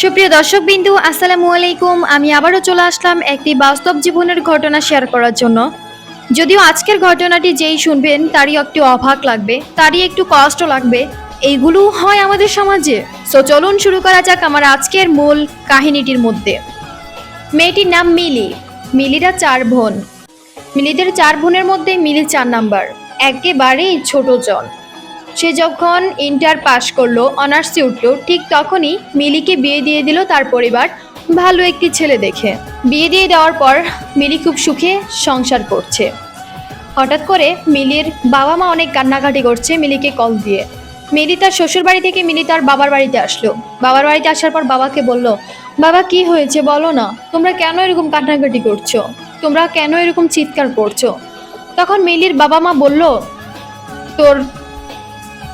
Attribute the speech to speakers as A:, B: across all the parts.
A: সুপ্রিয় দর্শক বিন্দু আসসালামু আলাইকুম। আমি আবারও চলে আসলাম একটি বাস্তব জীবনের ঘটনা শেয়ার করার জন্য। যদিও আজকের ঘটনাটি যেই শুনবেন, তারই একটু অবাক লাগবে, তারই একটু কষ্ট লাগবে। এইগুলো হয় আমাদের সমাজে। সো চলুন শুরু করা যাক আমার আজকের মূল কাহিনীটির মধ্যে। মেয়েটির নাম মিলি। মিলিরা চার বোন। মিলিদের চার বোনের মধ্যে মিলি চার নাম্বার। একেবারেই ছোট জন। সে যখন ইন্টার পাশ করল, অনার্সে উঠল, ঠিক তখনই মিলিকে বিয়ে দিয়ে দিল তার পরিবার। ভালো একটি ছেলে দেখে। বিয়ে দিয়ে দেওয়ার পর মিলি খুব সুখে সংসার করছে। হঠাৎ করে মিলির বাবা মা অনেক কান্নাকাটি করছে মিলিকে কল দিয়ে। মিলি তার শ্বশুর বাড়ি থেকে মিলি তার বাবার বাড়িতে আসলো। বাবার বাড়িতে আসার পর বাবাকে বলল, বাবা, কি হয়েছে বলো না? তোমরা কেন এরকম কান্নাকাটি করছ? তোমরা কেন এরকম চিৎকার করছ? তখন মিলির বাবা মা বলল, তোর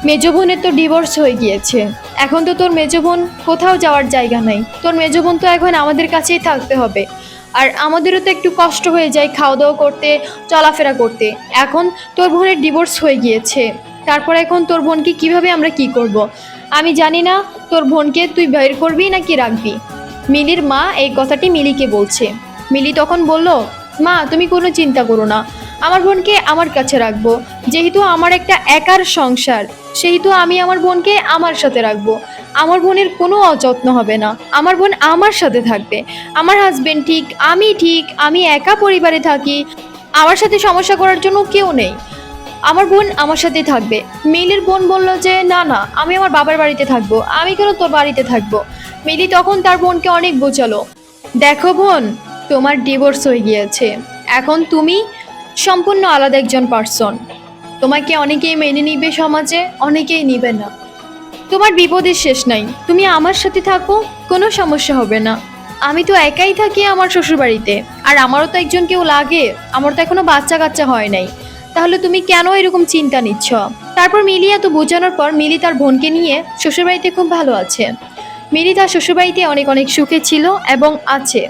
A: মেজ বোনের তো ডিভোর্স হয়ে গিয়েছে। এখন তো তোর মেজ বোন কোথাও যাওয়ার জায়গা নাই। তোর মেজ বোন তো এখন আমাদের কাছেই থাকতে হবে। আর আমাদেরও তো একটু কষ্ট হয়ে যায় খাওয়া দাওয়া করতে, চলাফেরা করতে। এখন তোর বোনের ডিভোর্স হয়ে গিয়েছে। তারপর এখন তোর বোনকে কীভাবে আমরা কি করব। আমি জানি না তোর বোনকে তুই বের করবি না কি রাখবি? মিলির মা এই কথাটি মিলিকে বলছে। মিলি তখন বলল, মা, তুমি কোনো চিন্তা করো না। আমার বোনকে আমার কাছে রাখব। যেহেতু আমার একটা একার সংসার, সেহেতু আমি আমার বোনকে আমার সাথে রাখব। আমার বোনের কোনো অযত্ন হবে না। আমার বোন আমার সাথে থাকবে। আমার হাজবেন্ড ঠিক, আমি ঠিক, আমি একা পরিবারে থাকি। আমার সাথে সমস্যা করার জন্য কেউ নেই। আমার বোন আমার সাথেই থাকবে। মিলির বোন বলল যে, না না, আমি আমার বাবার বাড়িতে থাকব। আমি কেন তোর বাড়িতে থাকব? মিলি তখন তার বোনকে অনেক বোঝালো। দেখো বোন, তোমার ডিভোর্স হয়ে গিয়েছে। এখন তুমি সম্পূর্ণ আলাদা একজন পার্সন তোমাকে অনেকেই মেনে নিবে সমাজে, অনেকেই নিবে না। তোমার বিপদের শেষ নাই। তুমি আমার সাথে থাকো, কোনো সমস্যা হবে না। আমি তো একাই থাকি আমার শ্বশুরবাড়িতে। আর আমারও তো একজন কেউ লাগে, আমার তো এখনও বাচ্চা কাচ্চা হয় নাই। তাহলে তুমি কেন এরকম চিন্তা নিচ্ছ? তারপর মিলি এত বোঝানোর পর মিলি তার বোনকে নিয়ে শ্বশুরবাড়িতে খুব ভালো আছে। মিলি তার শ্বশুরবাড়িতে অনেক অনেক সুখে ছিল এবং আছে।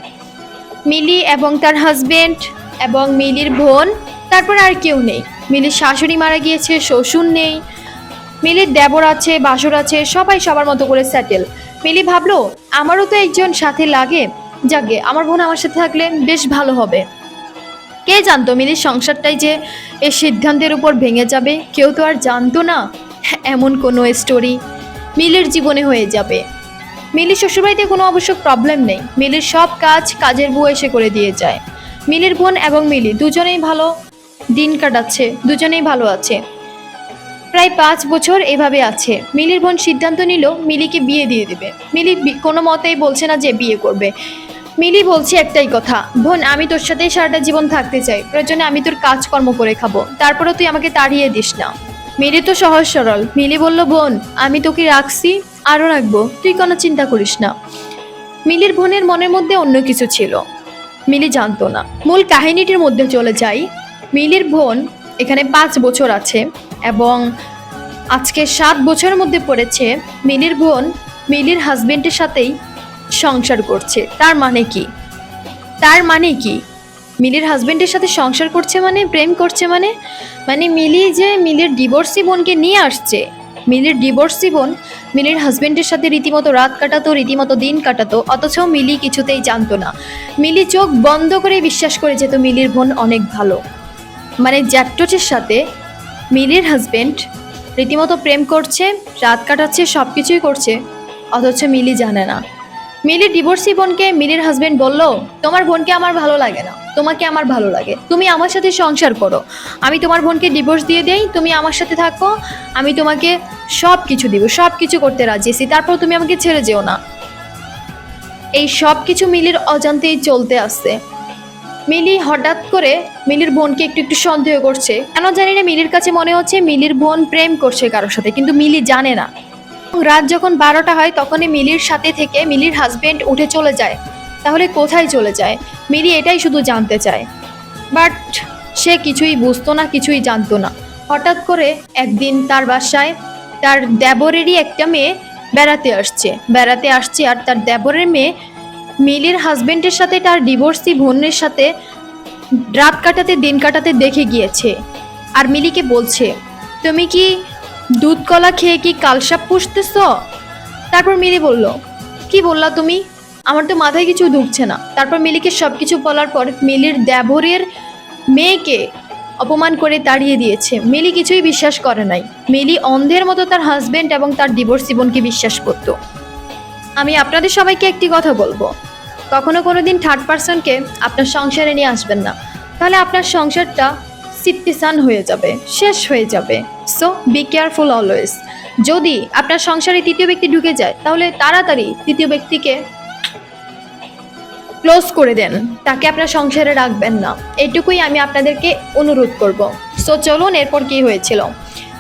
A: মিলি এবং তার হাজবেন্ড এবং মিলির বোন, তারপর আর কেউ নেই। মিলির শাশুড়ি মারা গিয়েছে, শ্বশুর নেই। মিলির দেবর আছে, বাসর আছে, সবাই সবার মতো করে সেটেল মিলি ভাবলো, আমারও তো একজন সাথে লাগে। যাকে আমার বোন আমার সাথে থাকলে বেশ ভালো হবে। কে জানতো মিলির সংসারটাই যে এই সিদ্ধান্তের উপর ভেঙে যাবে? কেউ তো আর জানতো না। এমন কোনো স্টোরি মিলির জীবনে হয়ে যাবে। মিলির শ্বশুরবাড়িতে কোনো অবশ্য প্রবলেম নেই। মিলির সব কাজ কাজের বউ এসে করে দিয়ে যায়। মিলির বোন এবং মিলি দুজনেই ভালো দিন কাটাচ্ছে, দুজনেই ভালো আছে। প্রায় পাঁচ বছর এভাবে আছে। মিলির বোন সিদ্ধান্ত নিল মিলিকে বিয়ে দিয়ে দেবে। মিলি কোনো মতেই বলছে না যে বিয়ে করবে। মিলি বলছে একটাই কথা, বোন, আমি তোর সাথে সারাটা জীবন থাকতে চাই। প্রয়োজনে আমি তোর কাজকর্ম করে খাব। তারপরে তুই আমাকে তাড়িয়ে দিস না। মিলি তো সহজ সরল। মিলি বলল, বোন, আমি তোকে রাখছি, আরও রাখব। তুই কোনো চিন্তা করিস না। মিলির বোনের মনের মধ্যে অন্য কিছু ছিল। মিলি জানতো না। মূল কাহিনীটির মধ্যে চলে যাই। মিলির বোন এখানে পাঁচ বছর আছে এবং আজকে সাত বছরের মধ্যে পড়েছে। মিলির বোন মিলির হাজবেন্ডের সাথেই সংসার করছে। তার মানে কি? তার মানে কি? মিলির হাজবেন্ডের সাথে সংসার করছে মানে প্রেম করছে মানে? মানে মিলি যে মিলির ডিভোর্সি বোনকে নিয়ে আসছে মিলির ডিভোর্সি বোন মিলির হাজবেন্ডের সাথে রীতিমতো রাত কাটাতো, রীতিমতো দিন কাটাতো, অথচ মিলি কিছুতেই জানতো না। মিলি চোখ বন্ধ করে বিশ্বাস করে যেত মিলির বোন অনেক ভালো। মানে জ্যাকটোচের সাথে মিলির হাজবেন্ড রীতিমতো প্রেম করছে, রাত কাটাচ্ছে সব কিছুই করছে, অথচ মিলি জানে না। মিলির ডিভোর্সি বোনকে মিলির হাজবেন্ড বলল, তোমার বোনকে আমার ভালো লাগে না। তোমাকে আমার ভালো লাগে। তুমি আমার সাথে সংসার করো। আমি তোমার বোনকে ডিভোর্স দিয়ে দেই, তুমি আমার সাথে থাকো। আমি তোমাকে সব কিছু দিব সব কিছু করতে রাজি আছি। তারপর তুমি আমাকে ছেড়ে যেও না। এই সব কিছু মিলির অজান্তেই চলতে আসছে। মিলি হঠাৎ করে মিলির বোনকে একটু একটু সন্দেহ করছে। কেন জানি না, মিলির কাছে মনে হচ্ছে মিলির বোন প্রেম করছে কারোর সাথে, কিন্তু মিলি জানে না। রাত যখন বারোটা হয়, তখনই মিলির সাথে থেকে মিলির হাজবেন্ড উঠে চলে যায়। তাহলে কোথায় চলে যায়? মিলি এটাই শুধু জানতে চায়। বাট সে কিছুই বুঝতো না, কিছুই জানতো না। হঠাৎ করে একদিন তার বাসায় তার দেবরেরই একটা মেয়ে বেড়াতে আসছে। বেড়াতে আসছে আর তার দেবরের মেয়ে মিলির হাজবেন্ডের সাথে তার ডিভোর্সি বোনের সাথে রাত কাটাতে, দিন কাটাতে দেখে গিয়েছে। আর মিলিকে বলছে, তুমি কি দুধ কলা খেয়ে কি কালসাপ পুষতেছ? তারপর মিলি বলল, কি বললা তুমি? আমার তো মাথায় কিছু ঢুকছে না। তারপর মিলিকে সব কিছু বলার পর মিলির দেবরের মেয়েকে অপমান করে তাড়িয়ে দিয়েছে। মিলি কিছুই বিশ্বাস করে নাই। মিলি অন্ধের মতো তার হাজবেন্ড এবং তার ডিভোর্স জীবনকে বিশ্বাস করতো। আমি আপনাদের সবাইকে একটি কথা বলব। কখনো কোনো দিন থার্ড পার্সনকে আপনার সংসারে নিয়ে আসবেন না। তাহলে আপনার সংসারটা সিপ্তিসান হয়ে যাবে, শেষ হয়ে যাবে। সো বি কেয়ারফুল অলওয়েজ যদি আপনার সংসারে তৃতীয় ব্যক্তি ঢুকে যায়, তাহলে তাড়াতাড়ি তৃতীয় ব্যক্তিকে ক্লোজ করে দেন। তাকে আপনার সংসারে রাখবেন না। এটুকুই আমি আপনাদেরকে অনুরোধ করব। সো চলুন এরপর কি হয়েছিল?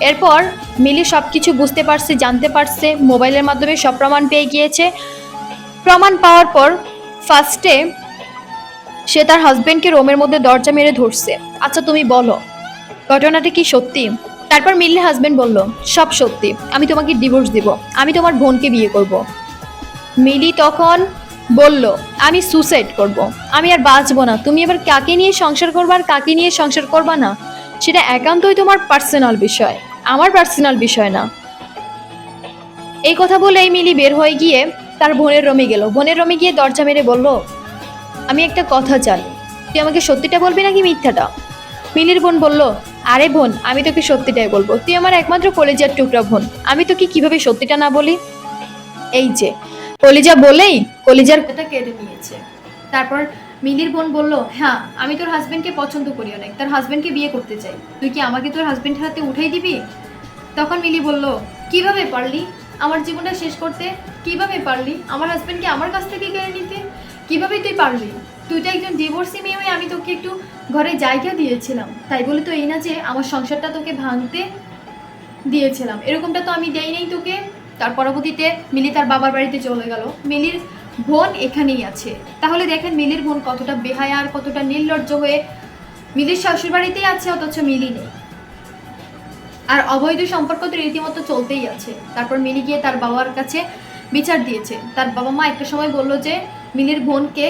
A: এরপর মিলি সব কিছু বুঝতে পারছে, জানতে পারছে, মোবাইলের মাধ্যমে সব প্রমাণ পেয়ে গিয়েছে। প্রমাণ পাওয়ার পর ফার্স্টে সে তার হাজবেন্ডকে রোমের মধ্যে দরজা মেরে ধরছে। আচ্ছা তুমি বলো, ঘটনাটা কি সত্যি? তারপর মিল্লি হাজবেন্ড বলল, সব সত্যি। আমি তোমাকে ডিভোর্স দিব। আমি তোমার বোনকে বিয়ে করব। মিলি তখন বলল, আমি সুসাইড করব। আমি আর বাঁচবো না। তুমি এবার কাকে নিয়ে সংসার করবা আর কাকে নিয়ে সংসার করবা না? সেটা একান্তই তোমার পার্সোনাল বিষয়। আমার পার্সোনাল বিষয় না। এই কথা বলে এই মিলি বের হয়ে গিয়ে তার বোনের রমে গেল। বোনের রমে গিয়ে দরজা মেরে বলল, আমি একটা কথা জানি। তুই আমাকে সত্যিটা বলবি নাকি মিথ্যাটা? মিলির বোন বলল, আরে বোন, আমি তোকে সত্যিটাই বলব। তুই আমার একমাত্র কলেজার টুকরা বোন। আমি তোকে কীভাবে সত্যিটা না বলি? এই যে কলিজা বলেই কলিজার কথা কেটে নিয়েছে। তারপর মিলির বোন বলল হ্যাঁ আমি তোর হাজবেন্ডকে পছন্দ করি অনেক তার হাজবেন্ডকে বিয়ে করতে চাই। তুই কি আমাকে তোর হাজবেন্ডের হাতে উঠাই দিবি? তখন মিলি বলল, কীভাবে পারলি? আমার জীবনটা শেষ করতে কীভাবে পারলি? আমার হাজবেন্ডকে আমার কাছ থেকে কেড়ে নিতে কীভাবে তুই পারলি? তুই তো একজন ডিভোর্সি মেয়ে হয়ে আমি তোকে একটু ঘরে জায়গা দিয়েছিলাম। তাই বলে তো এই না যে আমার সংসারটা তোকে ভাঙতে দিয়েছিলাম। এরকমটা তো আমি দেই নাই তোকে। তার পরবর্তীতে মিলি তার বাবার বাড়িতে চলে গেল। মিলির বোন এখানেই আছে। তাহলে দেখেন মিলির বোন কতটা বেহায়া আর কতটা নির্লজ্জ হয়ে মিলির শ্বশুর বাড়িতেই আছে, অথচ মিলি নেই। আর অবৈধ সম্পর্ক তো রীতিমতো চলতেই আছে। তারপর মিলি গিয়ে তার বাবার কাছে বিচার দিয়েছে। তার বাবা মা একটা সময় বলল যে, মিলির বোনকে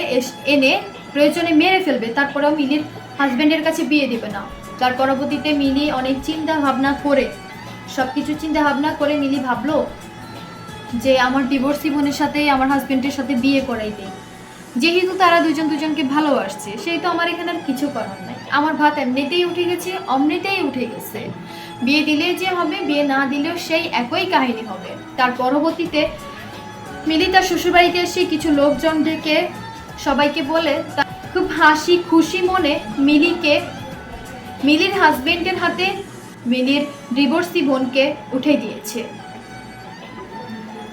A: এনে প্রয়োজনে মেরে ফেলবে, তারপরেও মিলির হাজবেন্ডের কাছে বিয়ে দেবে না। তার পরবর্তীতে মিলি অনেক চিন্তা ভাবনা করে সব কিছু চিন্তা ভাবনা করে মিলি ভাবলো যে আমার ডিভোর্সি বোনের সাথে, আমার হাজবেন্ডের সাথে বিয়ে করাই দেই যেহেতু তারা দুজন দুজনকে ভালোবাসছে, সেই তো আমার এখানে আর কিছু করার নাই। আমার ভাত এমনিতেই উঠে গেছে, অমনিতেই উঠে গেছে। বিয়ে দিলে যে হবে, বিয়ে না দিলেও সেই একই কাহিনী হবে। তার পরবর্তীতে মিলি তার শ্বশুরবাড়িতে এসে কিছু লোকজন ডেকে সবাইকে বলে খুব হাসি খুশি মনে মিলিকে, মিলির হাজবেন্ডের হাতে মিলির ডিভোর্সি বোনকে উঠে দিয়েছে।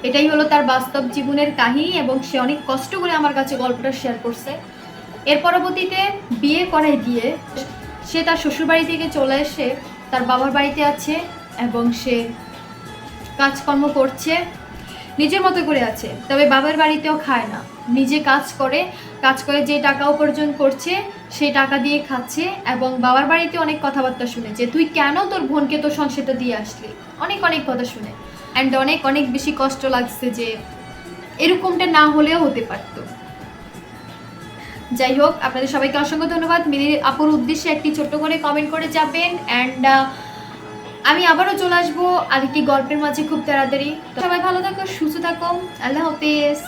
A: এটাই হলো তার বাস্তব জীবনের কাহিনী এবং সে অনেক কষ্ট করে আমার কাছে গল্পটা শেয়ার করছে। এর পরবর্তীতে বিয়ে করাই দিয়ে সে তার শ্বশুরবাড়ি থেকে চলে এসে তার বাবার বাড়িতে আছে এবং সে কাজকর্ম করছে, নিজের মতো করে আছে। তবে বাবার বাড়িতেও খায় না। নিজে কাজ করে কাজ করে যে টাকা উপার্জন করছে, সেই টাকা দিয়ে খাচ্ছে এবং বাবার বাড়িতে অনেক কথাবার্তা শুনে যে, তুই কেন তোর বোনকে তোর সংসারটা দিয়ে আসলি? অনেক অনেক কথা শুনে। অ্যান্ড অনেক অনেক বেশি কষ্ট লাগছে যে এরকমটা না হলেও হতে পারতো। যাই হোক, আপনাদের সবাইকে অসংখ্য ধন্যবাদ। মিনি আপুর উদ্দেশ্যে একটি ছোট্ট করে কমেন্ট করে যাবেন। অ্যান্ড আমি আবারও চলে আসব আরেকটি গল্পের মাঝে খুব তাড়াতাড়ি। সবাই ভালো থাকো, সুস্থ থাকো। আল্লাহ হাফেজ।